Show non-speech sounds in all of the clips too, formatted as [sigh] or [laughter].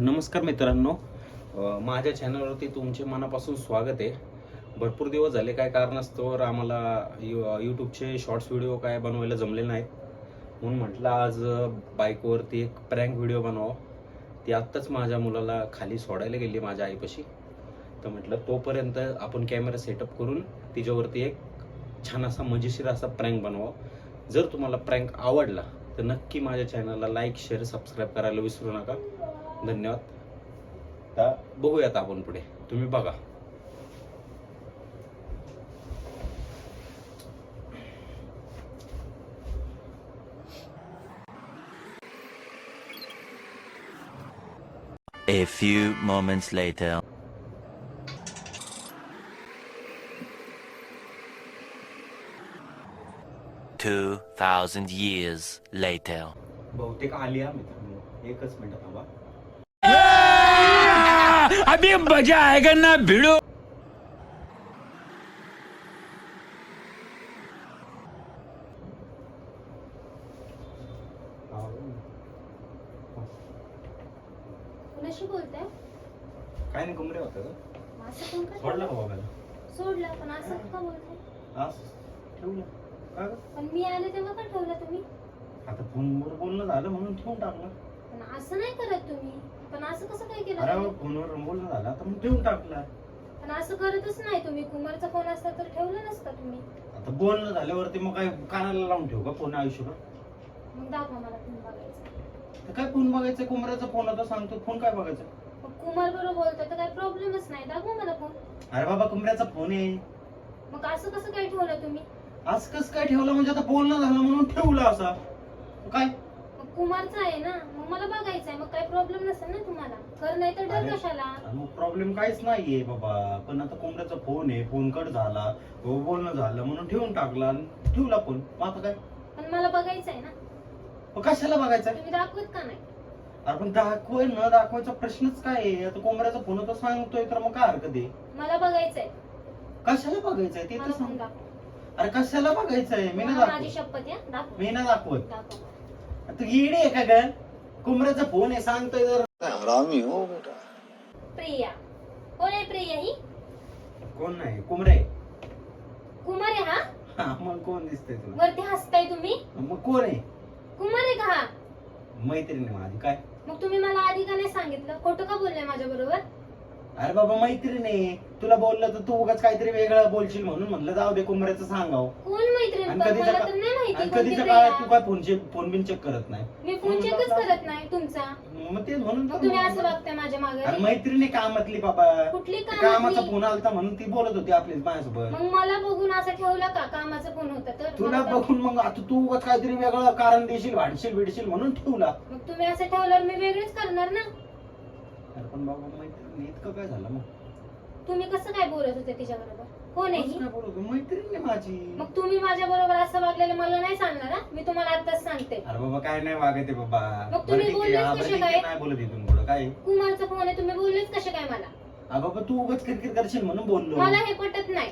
नमस्कार मित्रांनो. माझ्या चॅनलवरती तुमचे मनापासून स्वागत आहे. भरपूर दिवस झाले काय कारणास्तव आम्हाला यू यूट्यूबचे शॉर्ट्स व्हिडिओ काय बनवायला जमले नाहीत. म्हणून म्हटलं आज बाईकवरती एक प्रँक व्हिडिओ बनवा ती आत्ताच माझ्या मुलाला खाली सोडायला गेली माझ्या आईपाशी. तर म्हटलं तोपर्यंत आपण कॅमेरा सेटअप करून तिच्यावरती एक छान असा मजेशीर असा प्रँक बनवा जर तुम्हाला प्रँक आवडला तर नक्की माझ्या चॅनलला लाईक शेअर सबस्क्राईब करायला विसरू नका. धन्यवाद. आता बघूयात आपण पुढे. तुम्ही बघा. A few moments later. Two thousand years later. बहुतेक आली हा मित्रांनो एकच मिनिट थांबा अभी मजा आएगा ना भिड़ो कुणाशी बोलताय काय नाही कुमरे होतं का? असं पण का सोडलं का बाबाला सोडलं पण असं का बोलताय आज ठेवलं का ग? पण मी आले तेव्हा का ठेवलं तुम्ही? आता फोनवर बोलणं झालं म्हणून ठेवून टाकलं. पण असं नाही करत तुम्ही. पण असं कसं काय केलं अरे तुम्ही? फोनवर बोलणं झालं आता मग ठेवून टाकलं. पण असं करतच नाही तुम्ही. कुमारचा फोन असता तर ठेवलं नसतं तुम्ही. आता बोलणं झाल्यावरती मग काय कानाला लावून ठेवू का फोन आयुष्यभर? मग दाखवा मला फोन बघायचा. तर काय फोन बघायचं? कुमऱ्याचा फोन होता सांगतो. फोन काय बघायचा? मग कुमार बरोबर बोलतोय तर काही प्रॉब्लेमच नाही. दाखवा मला फोन अरे बाबा कुमऱ्याचा फोन आहे. मग असं कसं काय ठेवलं तुम्ही? आज कस काय ठेवलं? म्हणजे आता बोलणं झालं म्हणून ठेवलं असा. काय? मग कुमारचा आहे ना. मग मला बघायचं आहे. मग काही प्रॉब्लेम नसेल ना तुम्हाला? कर नाही तर अरे. डर कशाला? मग प्रॉब्लेम काहीच नाहीये बाबा. पण आता कोंबड्याचा फोन आहे. फोन कट झाला. हो, बोलणं झालं म्हणून ठेवून टाकला. आणि ठेवला फोन मग आता काय? पण मला बघायचं आहे ना. मग कशाला बघायचा तुम्ही दाखवत का नाही? अरे पण दाखवाय न. दाखवायचा प्रश्नच काय आहे? आता कोंबड्याचा फोन होता सांगतोय तर मग काय हरकत आहे? मला बघायचंय. कशाला बघायचंय? ते तर मला दाखव. अरे कशाला बघायचंय? मी ना माझी दाखवत. शपथ या दाखव. मी ना दाखवत. दाखव. तू येडे आहे का ग? कोंबड्याचा फोन आहे सांगतोय तर हरामी हो बेटा. प्रिया. कोण आहे प्रिया ही? कोण नाही कोंबडे कुमार आहे हा? हा मग कोण दिसतंय तुला? वरती हसताय तुम्ही? मग कोण आहे? कुमार आहे का हा? मैत्रीण आहे माझी काय? मग तुम्ही मला आधी का नाही सांगितलं? खोटं का बोलले माझ्या बरोबर अरे बाबा मैत्रीण आहे. तुला बोललं तर तू उगाच काहीतरी वेगळं बोलशील म्हणून म्हणलं जाऊ दे कोंबड्याचं सांगाव. कोण मैत्रीण? आणि पण कधीच्या मला का- तर नाही माहिती आणि कोणती कधीच्या काळात तू प्रिया. काय फोन फोन बिन चेक करत नाही? मी फोन चेकच करत नाही तुमचा. मग ते म्हणून तर तुम्ही असं म्हणलं. बघताय माझ्या मागे. अरे मैत्रिणी कामातली बाबा. कुठली ते कामाचा कामातली? फोन आलता म्हणून ती बोलत होती आपली माझ्यासोबत. मग मला बघून असं ठेवलं का? कामाचा फोन होता तर? तुला मला बघून मग आता तू उगाच काहीतरी वेगळं कारण देशील भाडशील बिडशील म्हणून ठेवला. मग तुम्ही असं ठेवल्यावर मी वेगळीच करणार ना? पण बाबा मैत्रिणी इतकं काय झालं मग? तुम्ही कसं काय बोलत होते तिच्या बरोबर कसं ही? काय बोलतो मैत्रीण आहे माझी. मग तुम्ही माझ्या बरोबर असं वागलेलं मला नाही सांगणार हा? मी तुम्हाला आताच सांगते. अरे बाबा काय नाही वागत आहे बाबा. मग तुम्ही बरं ठीक आहे, बोललेच हा, बरं कसे ठीक आहे, काय? नाही बोलत इथून पुढं. काय? कुमारचा फोन आहे तुम्ही बोललेच कसे काय मला? हा बाबा तू उगाच किरकिर करशील म्हणून बोललो. मला हे पटत नाही.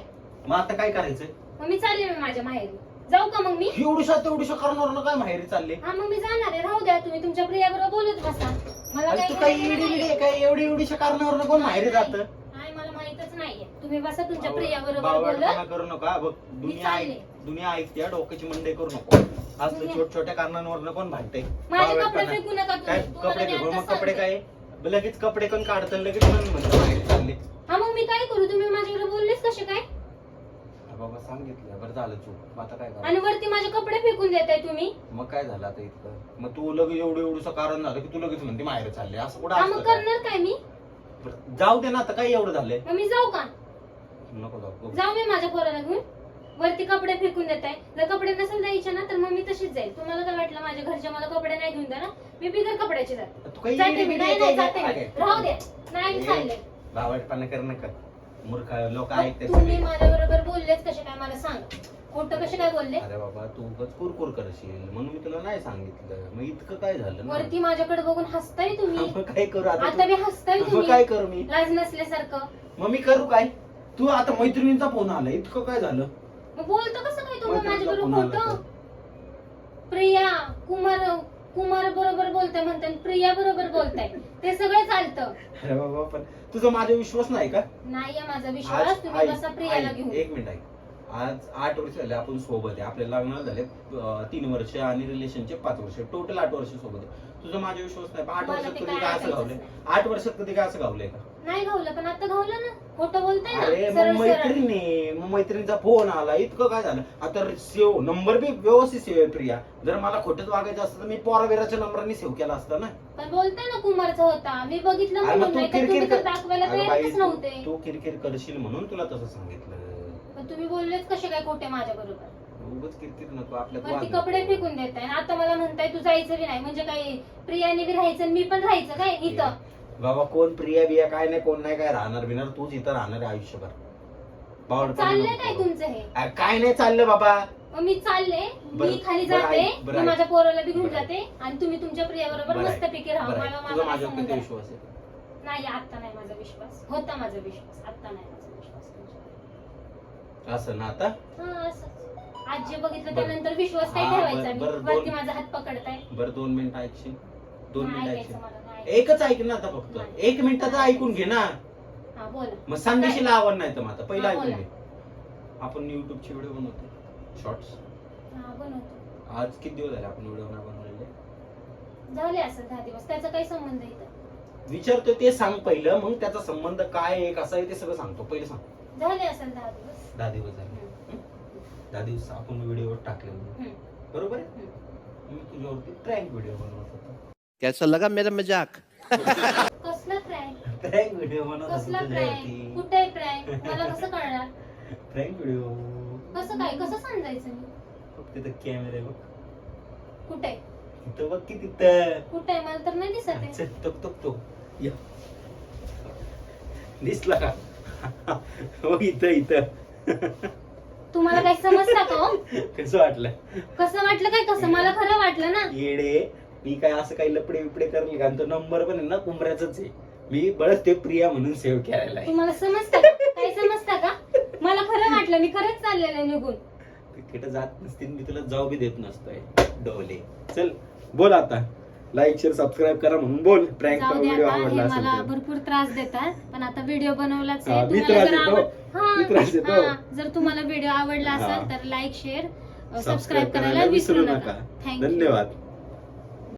मग आता काय करायचंय मग मी चालले मी माझ्या माहेरी. जाऊ का मग मी? एवढुशा तेवढुशा करणार काय माहेरी चालले? हा मग मी जाणार आहे. राहू द्या तुम्ही. तुमच्या प्रिया बरोबर बोलत बसा. मला अरे काय तू काही एवढी काय एवढी एवढीशा कारणावर कोण माहेरी जात? नाही मला माहितच नाहीये. तुम्ही बसा तुमच्या बोलत. करू नका. बघ दुनिया चालले. ऐक दुनिया ऐकते हा, डोक्याची मंडई करू नको. असलं दुनिया- छोट छोट्या कारणांवर कोण भांडते माझे कपडे फेकू नका काय तुम्ही तुम्हाला कपडे मी फेकून मग कपडे सांगते. काय? लगेच कपडे कोण काढतात लगेच म्हणून म्हणतात माहेरी चालले? हा मग मी काय करू? तुम्ही माझ्याकडे बोललेच कसे काय? सांगितलं बरं झालं चूक. मग आता काय आणि वरती माझे कपडे फेकून देताय तुम्ही? मग काय झालं आता इतकं मग तू लगेच एवढं एवढंसं कारण झालं की तू लगेच म्हणते माहेर चालले. असं कुठं हा मग असतं का? करणार काय मी? बरं, जाऊ दे ना आता काय एवढं झालंय? मग मी जाऊ का? नको जाऊ जाऊ मी माझ्या पोराला घेऊन. वरती कपडे फेकून देताय. जर कपडे नसेल द्यायचे ना तर मग मी तशीच जाईल. तुम्हाला काय वाटलं माझ्या घरच्या मला कपडे नाही घेऊन द्या ना मी बिगर कपड्याची जाते. तू काही जाते येडी मी. बिडी नाही आहे नाही? जाते? मी. राहू दे. नाही मी चालले बावटपणा कर नका. मूर्ख लोक ऐकतात तुम्ही सगळे. माझ्या बरोबर बोललेच कसे काय मला सांग. खोटं कसे काय बोलले? अरे बाबा तू उगाच कुरकुर करशील. म्हणून मी तुला नाही सांगितलं. मग इतकं काय झालं ना? वरती माझ्याकडे बघून हसताय तुम्ही. [laughs] मग काय करू आता? मी हसताय मग काय तुम्ही करू मी? लाज नसल्यासारखं. मग मी करू काय? तू आता मैत्रिणीचा फोन आला. इतकं काय झालं? मग बोलतो कसं काय तुम्ही मैत्रिणीचा माझ्या फोन बरोबर आला खोटं प्रिया कुमार कुमार बरोबर बोलताय म्हणताय प्रिया बरोबर बोलताय. ते सगळं चालतं. अरे बाबा पण तुझा माझा विश्वास नाही का? नाही आहे माझा विश्वास. तुम्ही ऐक, बसा प्रियाला घेऊन. एक मिनिट ऐक आज आठ वर्ष झाले आपण सोबत आहे. आपल्या लग्नाला झाले अं, तीन वर्ष आणि रिलेशनचे पाच वर्ष. टोटल आठ वर्ष सोबत आहे. तुझा माझा विश्वास नाही. पण आठ मला वर्षात ते कधी काय काय असं ऐकायचंच घावलंय नाही. आठ वर्षात कधी काय असं घावलंय का? नाही घावलं पण आता घावलं ना खोटं बोलताय अरे ना मग सरळ सरळ. मैत्रिणी मग मैत्रिणीचा फोन आला इतकं काय झालं? आता सेव नंबर बी व्यवस्थित सेव आहे प्रिया. जर मला खोटंच वागायचं असतं तर मी पोराबिराच्या नंबराने सेव्ह केला असतं ना? पण बोलताय ना कुमारचा होता. मी बघितलं अरे म्हणून तू नाही तर किरकिर तुम्ही तर कर- दाखवायला बाई, नव्हते. तू किरकिर करशील म्हणून तुला तसं सांगितलं. पण तुम्ही बोललेच कसे काय खोटे माझ्या बरोबर उगाच किरकिर नको आपल्यात वरती वाद कपडे नको. फेकून देताय. आणि आता मला म्हणताय तू जायचं बी नाही. म्हणजे काय प्रियाने बी राहायचं आणि मी पण राहायचं काय इथं? बाबा कोण प्रिया बिया काय नाही कोण नाही काय राहणार बिणार तूच इथं राहणार आहे आयुष्यभर बावड चाललंय काय तुमचं हे काय नाही चाललं बाबा मग मी चालले बरं- मी खाली बरं जाते बरं मी. माझ्या पोराला बी घेऊन बरं. जाते आणि तुम्ही तुमच्या प्रियाबरोबर बरं मस्त. पैकी राहा बरं मला आहे. मला तुझा काय माझ्यावर संबंध किती आहे? विश्वास आहे नाही आता नाही माझा विश्वास होता माझा विश्वास आता नाही माझा विश्वास तुमच्यावर. असं ना आता हा आज जे बघितलं. त्यानंतर विश्वास काय हा, ठेवायचा मी बरं, वरती माझा हात पकडताय बरं दोन मिनिट ऐकशील दोन नाही मिनिट ऐकायचं ऐकशील मला नाही ऐकायचं. एकच ऐक ना आता फक्त. एक मिनिटाचं ऐकून घे ना. हा बोला. मग सांगशील आवड नाही तर मग आता. पहिलं हा, ऐकून बोला. घे. आपण युट्यूबचे व्हिडिओ बनवतो शॉर्ट्स हा बनवतो. आज किती दिवस झाले आपण व्हिडिओ नाही बनवलेले? झाले असं दहा दिवस. त्याचा काही संबंध इथं? विचारतोय ते सांग पहिलं. मग त्याचा संबंध काय आहे कसा आहे ते सगळं सांगतो. पहिलं सांग. झाले असेल दहा दिवस. दहा दिवस झाले. हम्म. दहा दिवस आपण व्हिडिओ टाकले. हम्म. बरोबर आहे? मी तुझ्यावरती प्रँक व्हिडिओ बनवत होतो. कैसा लगा मेरा मजाक? कसला प्रँक प्रँक व्हिडिओ बनवत होतो कसला प्रँक तुझ्यावरती कुठे आहे प्रँक मला कसं कळणार? प्रँक व्हिडिओ कसं काय? कसं समजायचं मी? फक्त तिथं कॅमेरा बघ. कुठे? तिथं बघ की तिथं. कुठे? आहे मला तर नाही दिसत आहे. चल, या. दिसला का? हो इथं इथं. तुम्हाला काही समजता का हो? [laughs] कसं वाटलं? कसं वाटलं काय? कसं? मला खरं वाटलं ना? येडे मी काय असं काही लपडे बिपडे करेल का? आणि तो नंबर पण आहे ना कुंभऱ्याच आहे. मी बळच ते प्रिया म्हणून सेव्ह केलेला आहे. तुम्हाला समजतं का? काही समजता का? मला खरं वाटलं मी खरंच चाललेलं आहे निघून. तिकडे जात नसतील मी तुला जाऊ बी देत नसतोय. डोले. चल बोल आता. लाईक शेअर सबस्क्राईब करा म्हणून बोल. प्रँक जाऊ दे व्हिडिओ आता हे आवडला असेल मला तर. भरपूर त्रास देतात पण आता व्हिडिओ बनवलाच हा, आहे मी तुम्हाला त्रास जर देतो. आवड मी त्रास देतो. हा. जर तुम्हाला व्हिडिओ आवडला हा. असेल तर लाईक शेअर सबस्क्राईब करायला विसरू नका. थँक्यू धन्यवाद.